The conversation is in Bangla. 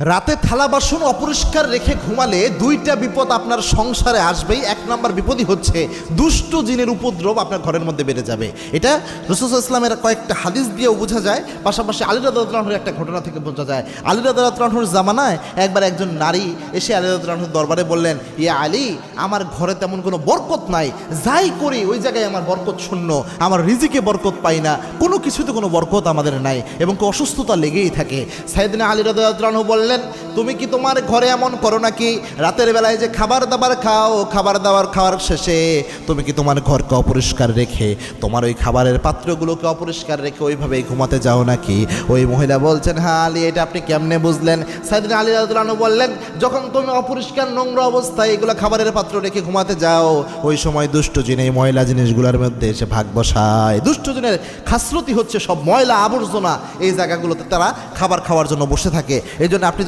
রাতে থালা বাসন অপরিষ্কার রেখে ঘুমালে দুইটা বিপদ আপনার সংসারে আসবেই। এক নম্বর বিপদই হচ্ছে দুষ্ট জিনের উপদ্রব আপনার ঘরের মধ্যে বেড়ে যাবে। এটা রসুল ইসলামের কয়েকটা হাদিস দিয়েও বোঝা যায়। পাশাপাশি আলী রাদুর একটা ঘটনা থেকে বোঝা যায়। আলী রাদুর জামানায় একবার একজন নারী এসে আলী রাদুর দরবারে বললেন, ইয়া আলী, আমার ঘরে তেমন কোনো বরকত নাই। যাই করি, ওই জায়গায় আমার বরকত শূন্য। আমার রিজিকে বরকত পাই না। কোনো কিছুতে কোনো বরকত আমাদের নাই এবং অসুস্থতা লেগেই থাকে। সাইদিন আলী রাদু বললেন তুমি কি তোমার ঘরে এমন করো নাকি? রাতের বেলায় যে খাবার দাবার খাও, খাবার দাবার খাওয়ার শেষে তুমি কি তোমার ঘরকে অপরিষ্কার রেখে, তোমার ওই খাবারের পাত্রগুলোকে অপরিষ্কার রেখে ওইভাবেই ঘুমাতে যাও নাকি? ওই মহিলা বলছেন হ্যাঁ আলী, এটা আপনি কেমনে বুঝলেন? সাইদিন আলী রাদু বললেন, যখন তুমি অপরিষ্কার, নোংরা অবস্থায় এগুলো খাবারের পাত্র রেখে ঘুমাতে যাও, ওই সময় দুষ্ট জিন, এই ময়লা জিনিসগুলোর মধ্যে এসে ভাগ বসায়। দুষ্ট জিনের খাসরতি হচ্ছে সব ময়লা আবর্জনা, এই জায়গাগুলোতে তারা খাবার খাওয়ার জন্য বসে থাকে। এই জন্য আপনি